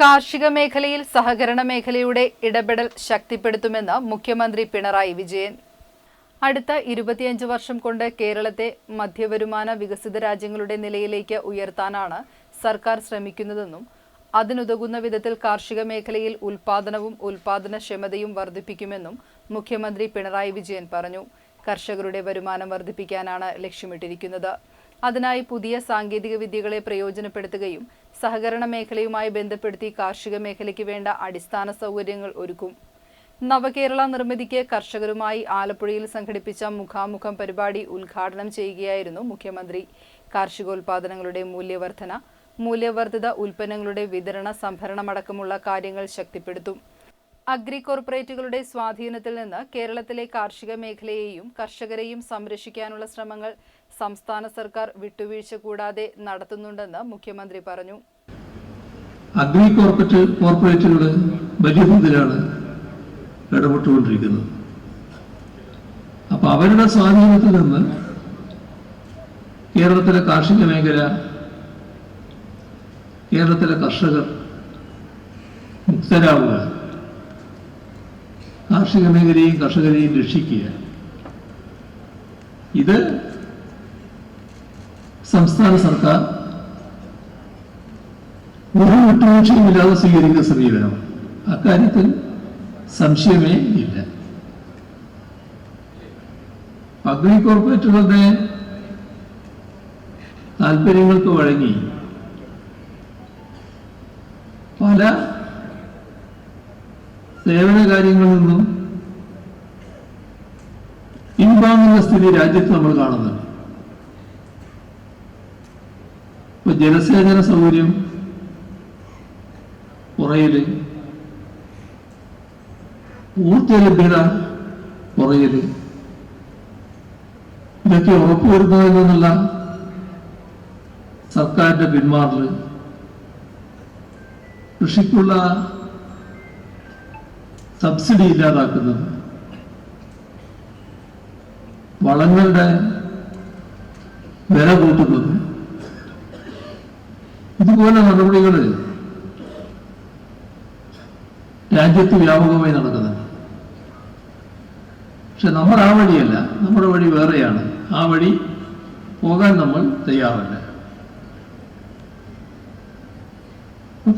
കാർഷിക മേഖലയിൽ സഹകരണ മേഖലയുടെ ഇടപെടൽ ശക്തിപ്പെടുത്തുമെന്ന് മുഖ്യമന്ത്രി പിണറായി വിജയൻ. അടുത്ത ഇരുപത്തിയഞ്ച് വർഷം കൊണ്ട് കേരളത്തെ മധ്യവരുമാന വികസിത രാജ്യങ്ങളുടെ നിലയിലേക്ക് ഉയർത്താനാണ് സർക്കാർ ശ്രമിക്കുന്നതെന്നും അതിനുതകുന്ന വിധത്തിൽ കാർഷിക മേഖലയിൽ ഉൽപാദനവും ഉൽപാദനക്ഷമതയും വർദ്ധിപ്പിക്കുമെന്നും മുഖ്യമന്ത്രി പിണറായി വിജയൻ പറഞ്ഞു. കർഷകരുടെ വരുമാനം വർദ്ധിപ്പിക്കാനാണ് ലക്ഷ്യമിട്ടിരിക്കുന്നത്. അതിനായി പുതിയ സാങ്കേതിക വിദ്യകളെ പ്രയോജനപ്പെടുത്തുകയും സഹകരണ മേഖലയുമായി ബന്ധപ്പെടുത്തി കാർഷിക മേഖലയ്ക്ക് വേണ്ട അടിസ്ഥാന സൗകര്യങ്ങൾ ഒരുക്കും. നവകേരള നിർമ്മിതിക്ക് കർഷകരുമായി ആലപ്പുഴയിൽ സംഘടിപ്പിച്ച മുഖാമുഖം പരിപാടി ഉദ്ഘാടനം ചെയ്യുകയായിരുന്നു മുഖ്യമന്ത്രി. കാർഷികോൽപാദനങ്ങളുടെ മൂല്യവർധന മൂല്യവർദ്ധിത ഉൽപ്പന്നങ്ങളുടെ വിതരണ സംഭരണമടക്കമുള്ള കാര്യങ്ങൾ ശക്തിപ്പെടുത്തും. അഗ്രി കോർപ്പറേറ്റുകളുടെ സ്വാധീനത്തിൽ നിന്ന് കേരളത്തിലെ കാർഷിക മേഖലയെയും കർഷകരെയും സംരക്ഷിക്കാനുള്ള ശ്രമങ്ങൾ സംസ്ഥാന സർക്കാർ വിട്ടുവീഴ്ച കൂടാതെ നടത്തുന്നുണ്ടെന്ന് മുഖ്യമന്ത്രി പറഞ്ഞു. അഗ്രി കോർപ്പറേറ്റ് കോർപ്പറേറ്റുകൾ വലിയ ഇടപെട്ടുകൊണ്ടിരിക്കുന്നത്. അപ്പൊ അവരുടെ സ്വാധീനത്തിൽ നിന്ന് കേരളത്തിലെ കാർഷിക മേഖല കേരളത്തിലെ കർഷകർ മുക്തരാവുക കാർഷിക മേഖലയും കർഷകരെയും രക്ഷിക്കുക. ഇത് സംസ്ഥാന സർക്കാർ ഒരു വിട്ടുവീഴ്ചയുമില്ലാതെ സ്വീകരിക്കുന്ന സമീപനം. അക്കാര്യത്തിൽ സംശയമേ ഇല്ല. അഗ്നി കോർപ്പറേറ്റുകളുടെ താല്പര്യങ്ങൾക്ക് വഴങ്ങി പല സേവന കാര്യങ്ങളിൽ നിന്നും പിൻവാങ്ങുന്ന സ്ഥിതി രാജ്യത്ത് നമ്മൾ കാണുന്നുണ്ട്. ഇപ്പൊ ജലസേചന സൗകര്യം കുറയൽ ഊർജ ലഭ്യത കുറയൽ ഇതൊക്കെ ഉറപ്പുവരുത്തുന്നതിൽ നിന്നുള്ള സർക്കാരിന്റെ പിന്മാറൽ കൃഷിക്കുള്ള സബ്സിഡി ഇല്ലാതാക്കുന്നത്. വളങ്ങളുടെ വില കൂട്ടുന്നത്. ഇതുപോലെ നടപടികൾ രാജ്യത്ത് വ്യാപകമായി നടക്കുന്നുണ്ട്. പക്ഷെ നമ്മൾ ആ വഴിയല്ല നമ്മുടെ വഴി വേറെയാണ്. ആ വഴി പോകാൻ നമ്മൾ തയ്യാറല്ല.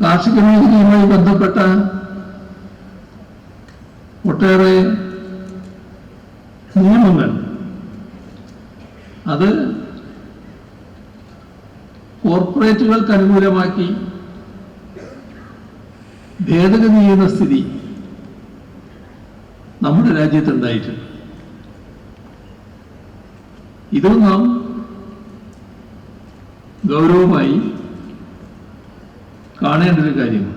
കാർഷിക മേഖലയുമായി ബന്ധപ്പെട്ട ഒട്ടേറെ നിയമങ്ങൾ. അത് കോർപ്പറേറ്റുകൾക്ക് അനുകൂലമാക്കി ഭേദഗതി ചെയ്യുന്ന സ്ഥിതി നമ്മുടെ രാജ്യത്തുണ്ടായിട്ടുണ്ട് ഇതും നാം ഗൗരവമായി കാണേണ്ട ഒരു കാര്യമാണ്.